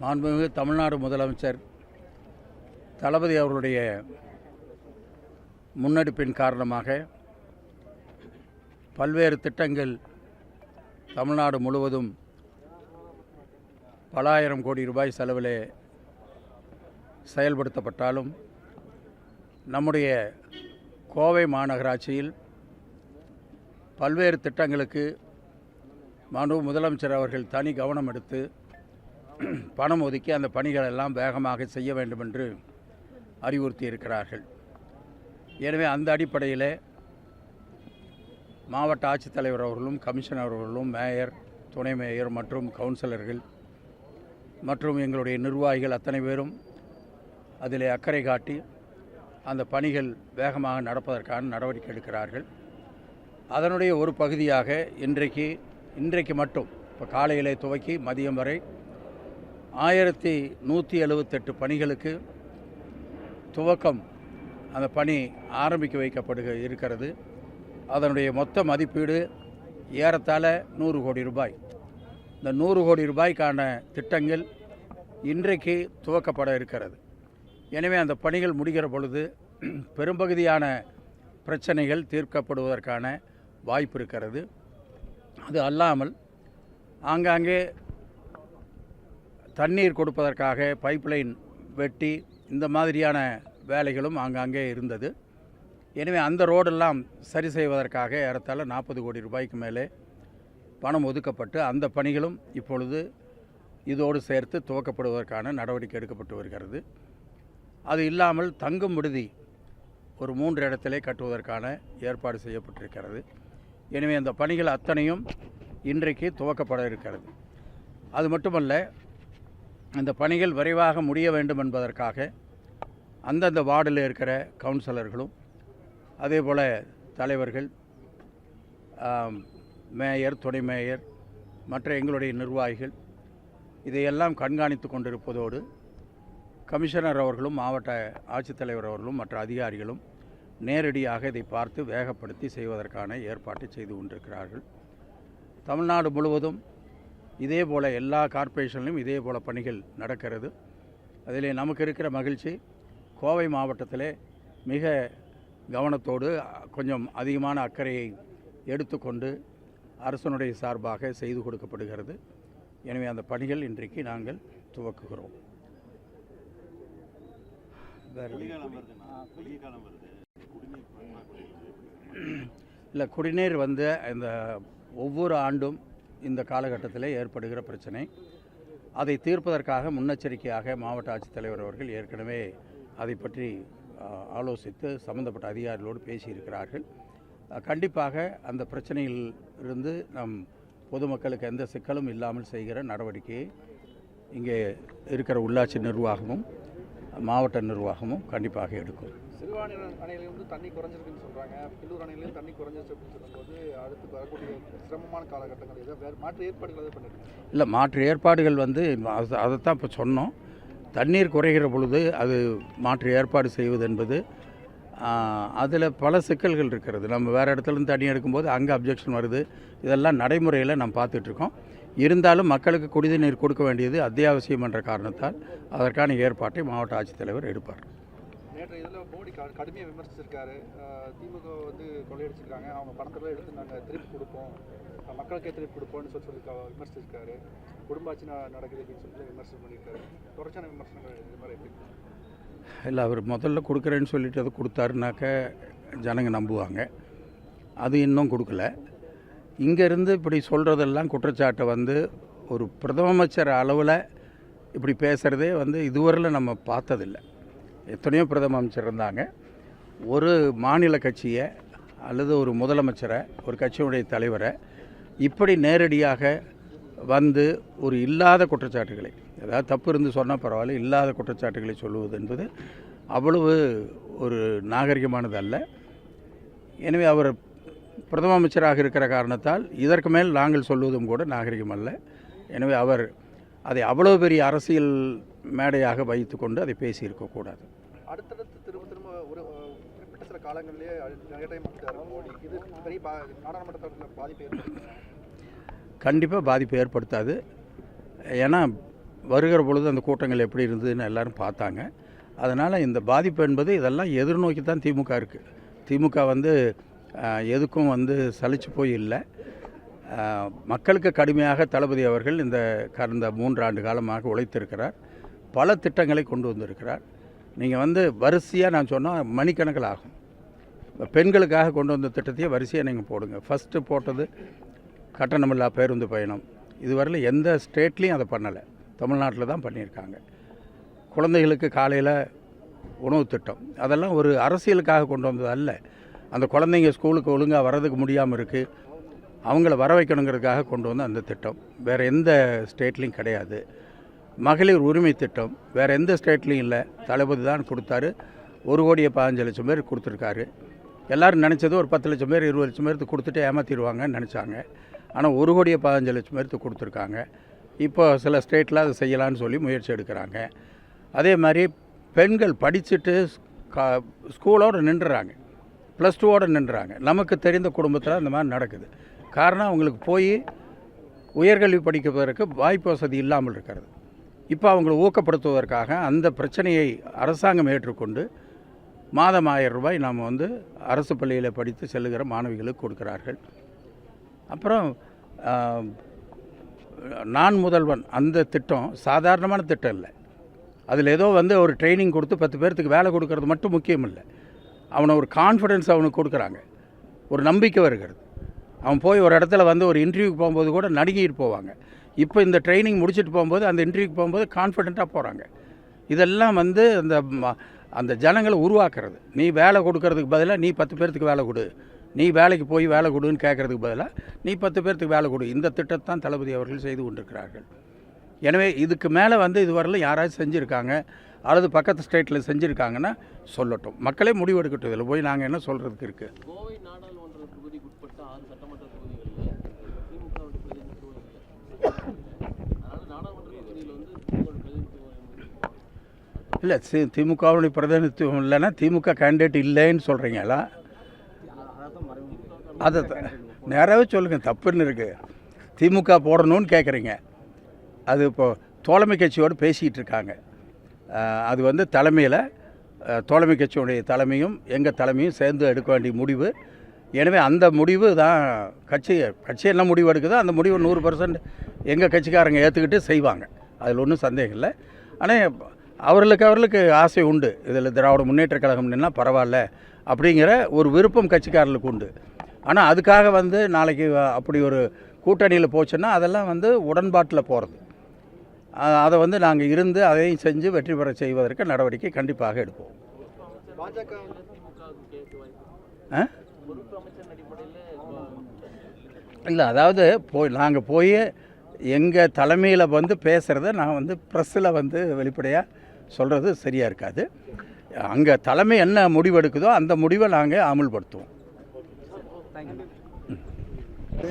மாண்புமிகு தமிழ்நாடு முதலமைச்சர் தளபதி அவர்களுடைய முன்னெடுப்பின் காரணமாக பல்வேறு திட்டங்கள் தமிழ்நாடு முழுவதும் பல ஆயிரம் கோடி ரூபாய் செலவிலே செயல்படுத்தப்பட்டாலும் நம்முடைய கோவை மாநகராட்சியில் பல்வேறு திட்டங்களுக்கு மனு முதலமைச்சர் அவர்கள் தனி கவனம் எடுத்து பணம் ஒதுக்கி அந்த பணிகள் எல்லாம் வேகமாக செய்ய வேண்டும் என்று அறிவுறுத்தி இருக்கிறார்கள் எனவே அந்த அடிப்படையில் மாவட்ட ஆட்சித்தலைவர் அவர்களும் கமிஷனர் அவர்களும் மேயர் துணை மேயர் மற்றும் கவுன்சிலர்கள் மற்றும் எங்களுடைய நிர்வாகிகள் அத்தனை பேரும் அதில் அக்கறை காட்டி அந்த பணிகள் வேகமாக நடப்பதற்கான நடவடிக்கை எடுக்கிறார்கள். அதனுடைய ஒரு பகுதியாக இன்றைக்கு இன்றைக்கு மட்டும் இப்போ காலையிலே துவக்கி மதியம் வரை ஆயிரத்தி நூற்றி எழுபத்தெட்டு பணிகளுக்கு துவக்கம் அந்த பணி ஆரம்பிக்க வைக்கப்படுக இருக்கிறது. அதனுடைய மொத்த மதிப்பீடு ஏறத்தாழ நூறு கோடி ரூபாய். இந்த நூறு கோடி ரூபாய்க்கான திட்டங்கள் இன்றைக்கு துவக்கப்பட இருக்கிறது. எனவே அந்த பணிகள் முடிகிற பொழுது பெரும்பகுதியான பிரச்சனைகள் தீர்க்கப்படுவதற்கான வாய்ப்பு இருக்கிறது. அது அல்லாமல் ஆங்காங்கே தண்ணீர் கொடுப்பதற்காக பைப்லைன் வெட்டி இந்த மாதிரியான வேலைகளும் அங்கங்கே இருந்தது. எனவே அந்த ரோடெல்லாம் சரி செய்வதற்காக ஏறத்தாழ நாற்பது கோடி ரூபாய்க்கு மேலே பணம் ஒதுக்கப்பட்டு அந்த பணிகளும் இப்பொழுது இதோடு சேர்த்து துவக்கப்படுவதற்கான நடவடிக்கை எடுக்கப்பட்டு வருகிறது. அது இல்லாமல் தங்கும் விடுதி ஒரு மூன்று இடத்திலே கட்டுவதற்கான ஏற்பாடு செய்யப்பட்டிருக்கிறது. எனவே அந்த பணிகள் அத்தனையும் இன்றைக்கு துவக்கப்பட இருக்கிறது. அது மட்டுமல்ல அந்த பணிகள் விரைவாக முடிய வேண்டும் என்பதற்காக அந்தந்த வார்டில் இருக்கிற கவுன்சிலர்களும் அதே போல் தலைவர்கள் மேயர் துணை மேயர் மற்ற எங்களுடைய நிர்வாகிகள் இதையெல்லாம் கண்காணித்து கொண்டிருப்பதோடு கமிஷனர் அவர்களும் மாவட்ட ஆட்சித்தலைவர் அவர்களும் மற்ற அதிகாரிகளும் நேரடியாக இதை பார்த்து வேகப்படுத்தி செய்வதற்கான ஏற்பாட்டை செய்து கொண்டிருக்கிறார்கள். தமிழ்நாடு முழுவதும் இதே போல் எல்லா கார்ப்பரேஷன்லையும் இதே போல் பணிகள் நடக்கிறது. அதிலே நமக்கு இருக்கிற மகிழ்ச்சி கோவை மாவட்டத்திலே மிக கவனத்தோடு கொஞ்சம் அதிகமான அக்கறையை எடுத்துக்கொண்டு அரசனுடைய சார்பாக செய்து கொடுக்கப்படுகிறது. எனவே அந்த பணிகள் இன்றைக்கு நாங்கள் துவக்குகிறோம். இல்லை குடிநீர் வந்து இந்த ஒவ்வொரு ஆண்டும் இந்த காலகட்டத்தில் ஏற்படுகிற பிரச்சனை. அதை தீர்ப்பதற்காக முன்னெச்சரிக்கையாக மாவட்ட ஆட்சித்தலைவர் அவர்கள் ஏற்கனவே அதை பற்றி ஆலோசித்து சம்பந்தப்பட்ட அதிகாரிகளோடு பேசியிருக்கிறார்கள். கண்டிப்பாக அந்த பிரச்சனையில் இருந்து நம் பொதுமக்களுக்கு எந்த சிக்கலும் இல்லாமல் செய்கிற நடவடிக்கையை இங்கே இருக்கிற உள்ளாட்சி நிர்வாகமும் மாவட்ட நிர்வாகமும் கண்டிப்பாக எடுக்கும். சிறுவாணி அணையில வந்து தண்ணி குறைஞ்சிருக்குன்னு சொல்கிறாங்க பில்லூர் அணையிலையும் தண்ணி குறைஞ்சிருச்சு அப்படின்னு சொல்லும்போது அடுத்து வரக்கூடிய சிரமமான காலகட்டங்கள் எதாவது வேறு மாற்று ஏற்பாடுகள் எதாவது பண்ணிருக்கீங்க இல்லை மாற்று ஏற்பாடுகள் வந்து அது அதைத்தான் இப்போ சொன்னோம். தண்ணீர் குறைகிற பொழுது அது மாற்று ஏற்பாடு செய்வது என்பது அதில் பல சிக்கல்கள் இருக்கிறது. நம்ம வேறு இடத்துலேருந்து தண்ணி எடுக்கும்போது அங்கே அப்ஜெக்ஷன் வருது. இதெல்லாம் நடைமுறையில் நம்ம பார்த்துட்ருக்கோம். இருந்தாலும் மக்களுக்கு குடிநீர் கொடுக்க வேண்டியது அத்தியாவசியம் என்ற காரணத்தால் அதற்கான ஏற்பாட்டை மாவட்ட ஆட்சித்தலைவர் எடுப்பார் நேற்று இதில் மோடி க- கடுமையாக விமர்சிச்சிருக்காரு. திமுக வந்து கொள்ளையடிச்சிருக்காங்க. அவங்க பணத்தெல்லாம் எடுத்து நாங்கள் திருப்பி கொடுப்போம். மக்களுக்கே திருப்பி கொடுப்போம்னு சொல்லி சொல்லி விமர்சிச்சிருக்காரு. குடும்பாட்சி நடக்குது அப்படின்னு சொல்லி விமர்சனம் பண்ணியிருக்காரு. தொடர்ச்சியான விமர்சனங்கள் இது மாதிரி எப்படி இல்லை அவர் முதல்ல கொடுக்குறேன்னு சொல்லிட்டு அதை கொடுத்தாருனாக்க ஜனங்க நம்புவாங்க. அது இன்னும் கொடுக்கல. இங்கேருந்து இப்படி சொல்கிறதெல்லாம் குற்றச்சாட்டை வந்து ஒரு பிரதம அமைச்சர் அளவில் இப்படி பேசுகிறதே வந்து இதுவரையில் நம்ம பார்த்ததில்லை. எத்தனையோ பிரதம அமைச்சர் இருந்தாங்க. ஒரு மாநில கட்சியை அல்லது ஒரு முதலமைச்சரை ஒரு கட்சியினுடைய தலைவரை இப்படி நேரடியாக வந்து ஒரு இல்லாத குற்றச்சாட்டுகளை ஏதாவது தப்பு இருந்து சொன்னால் பரவாயில்ல இல்லாத குற்றச்சாட்டுகளை சொல்லுவது என்பது அவ்வளவு ஒரு நாகரிகமானது அல்ல. எனவே அவர் பிரதம அமைச்சராக இருக்கிற காரணத்தால் இதற்கு மேல் நாங்கள் சொல்வதும் கூட நாகரிகம் அல்ல. எனவே அவர் அதை அவ்வளோ பெரிய அரசியல் மேடையாக வைத்துக்கொண்டு அதை பேசியிருக்கக்கூடாது. காலங்களிலே நிறைய டைம் மோடி இது பெரிய பா நாடாளுமன்றத்தில் பாதிப்பு ஏற்படுத்தும் கண்டிப்பாக பாதிப்பு ஏற்படுத்தாது. ஏன்னா வருகிற பொழுது அந்த கூட்டங்கள் எப்படி இருந்ததுன்னு எல்லாரும் பார்த்தாங்க. அதனால் இந்த பாதிப்பு என்பது இதெல்லாம் எதிர்நோக்கி தான் திமுக இருக்குது திமுக வந்து எதுக்கும் வந்து சலிச்சு போய் இல்லை. மக்களுக்கு கடுமையாக தளபதி அவர்கள் இந்த கடந்த மூன்று ஆண்டு காலமாக உழைத்திருக்கிறார். பல திட்டங்களை கொண்டு வந்திருக்கிறார். நீங்கள் வந்து வரிசையாக நான் சொன்னால் மணிக்கணக்கில் ஆகும். பெண்களுக்காக கொண்டு வந்த திட்டத்தையே வரிசையாக நீங்கள் போடுங்க. ஃபஸ்ட்டு போட்டது கட்டணமில்லா பேருந்து பயணம். இதுவரையில் எந்த ஸ்டேட்லேயும் அதை பண்ணலை. தமிழ்நாட்டில் தான் பண்ணியிருக்காங்க. குழந்தைகளுக்கு காலையில் உணவு திட்டம். அதெல்லாம் ஒரு அரசியலுக்காக கொண்டு வந்தது அல்ல. அந்த குழந்தைங்க ஸ்கூலுக்கு ஒழுங்காக வர்றதுக்கு முடியாமல் இருக்குது அவங்கள வர வைக்கணுங்கிறதுக்காக கொண்டு வந்த அந்த திட்டம். வேறு எந்த ஸ்டேட்லேயும் கிடையாது. மகளிர் உரிமை திட்டம். வேறு எந்த ஸ்டேட்லேயும் இல்லை. தளபதி தான் கொடுத்தாரு. ஒரு கோடியே பதினஞ்சு லட்சம் பேர் கொடுத்துருக்காரு. எல்லாரும் நினச்சது ஒரு பத்து லட்சம் பேர் இருபது லட்சம் பேருக்கு கொடுத்துட்டு ஏமாற்றிடுவாங்கன்னு நினச்சாங்க. ஆனால் ஒரு கோடியே பதினஞ்சு லட்சம் பேருக்கு கொடுத்துருக்காங்க. இப்போ சில ஸ்டேட்டில் அதை செய்யலான்னு சொல்லி முயற்சி எடுக்கிறாங்க. அதே மாதிரி பெண்கள் படிச்சுட்டு கா ஸ்கூலோடு நின்றுறாங்க. ப்ளஸ் டூவோடு நின்றுறாங்க. நமக்கு தெரிந்த குடும்பத்தில் அந்த மாதிரி நடக்குது. காரணம் அவங்களுக்கு போய் உயர்கல்வி படிப்பதற்கு வாய்ப்பு வசதி இல்லாமல் இருக்கிறது. இப்போ அவங்களை ஊக்கப்படுத்துவதற்காக அந்த பிரச்சனையை அரசாங்கம் ஏற்றுக்கொண்டு மாதம் ஆயிரம் ரூபாய் நாம் வந்து அரசு பள்ளியில் படித்து செல்லுகிற மாணவிகளுக்கு கொடுக்கிறார்கள். அப்புறம் நான் முதல்வன் அந்த திட்டம் சாதாரணமான திட்டம் இல்லை. அதில் ஏதோ வந்து ஒரு ட்ரைனிங் கொடுத்து பத்து பேர்த்துக்கு வேலை கொடுக்கறது மட்டும் முக்கியம் இல்லை. அவனை ஒரு கான்ஃபிடென்ஸ் அவனுக்கு கொடுக்குறாங்க. ஒரு நம்பிக்கை வருகிறது. அவன் போய் ஒரு இடத்துல வந்து ஒரு இன்டர்வியூக்கு போகும்போது கூட நடுங்கிட்டு போவாங்க. இப்போ இந்த ட்ரைனிங் முடிச்சுட்டு போகும்போது அந்த இன்டர்வியூக்கு போகும்போது கான்ஃபிடென்ட்டாக போகிறாங்க. இதெல்லாம் வந்து அந்த அந்த ஜனங்களை உருவாக்குறது. நீ வேலை கொடுக்கறதுக்கு பதிலாக நீ பத்து பேர்த்துக்கு வேலை கொடு. நீ வேலைக்கு போய் வேலை கொடுன்னு கேட்கறதுக்கு பதிலாக நீ பத்து பேர்த்துக்கு வேலை கொடு. இந்த திட்டத்தான் தளபதி அவர்கள் செய்து கொண்டிருக்கிறார்கள். எனவே இதுக்கு மேலே வந்து இதுவரையில் யாராவது செஞ்சுருக்காங்க அல்லது பக்கத்து ஸ்டேட்டில் செஞ்சுருக்காங்கன்னா சொல்லட்டும். மக்களே முடிவெடுக்கட்டும் இதில் போய் நாங்கள் என்ன சொல்கிறதுக்கு இருக்குது கோவை நாடாளுமன்ற தொகுதிக்கு உட்பட்ட ஆறு சட்டமன்ற தொகுதிகளில் திமுகவோட பிரதிநிதித்துவம் இல்லை அதனால நாடாளுமன்ற தொகுதியில் வந்து திமுக பிரதிநிதித்துவம் இல்லை சி திமுகவுடைய பிரதிநிதித்துவம் இல்லைன்னா திமுக கேண்டிடேட் இல்லைன்னு சொல்கிறீங்களா அதை நேராகவே சொல்லுங்கள் தப்புன்னு இருக்குது திமுக போடணும்னு கேட்குறீங்க அது இப்போ தோழமை கட்சியோடு பேசிக்கிட்டு இருக்காங்க. அது வந்து தலைமையில் தோழமை கட்சியுடைய தலைமையும் எங்கள் தலைமையும் சேர்ந்து எடுக்க வேண்டிய முடிவு. எனவே அந்த முடிவு தான் கட்சி கட்சி என்ன முடிவு எடுக்குதோ அந்த முடிவு நூறு பர்சன்ட் எங்கள் கட்சிக்காரங்க ஏற்றுக்கிட்டு செய்வாங்க. அதில் ஒன்றும் சந்தேகம் இல்லை. ஆனால் அவர்களுக்கு அவர்களுக்கு ஆசை உண்டு. இதில் திராவிட முன்னேற்ற கழகம் நின்னா பரவாயில்ல. அப்படிங்கிற ஒரு விருப்பம் கட்சிக்காரர்களுக்கு உண்டு. ஆனால் அதுக்காக வந்து நாளைக்கு அப்படி ஒரு கூட்டணியில் போச்சுன்னா அதெல்லாம் வந்து உடன்பாட்டில் போகிறது அதை வந்து நாங்கள் இருந்து அதையும் செஞ்சு வெற்றி பெற செய்வதற்கு நடவடிக்கை கண்டிப்பாக எடுப்போம். இல்லை அதாவது போய் நாங்கள் போய் எங்கள் தலைமையில் வந்து பேசுகிறத நான் வந்து ப்ரெஸ்ஸில் வந்து வெளிப்படையாக சொல்கிறது சரியாக இருக்காது. அங்கே தலைமை என்ன முடிவெடுக்குதோ அந்த முடிவை நாங்கள் அமுல்படுத்துவோம். தேங்க்யூ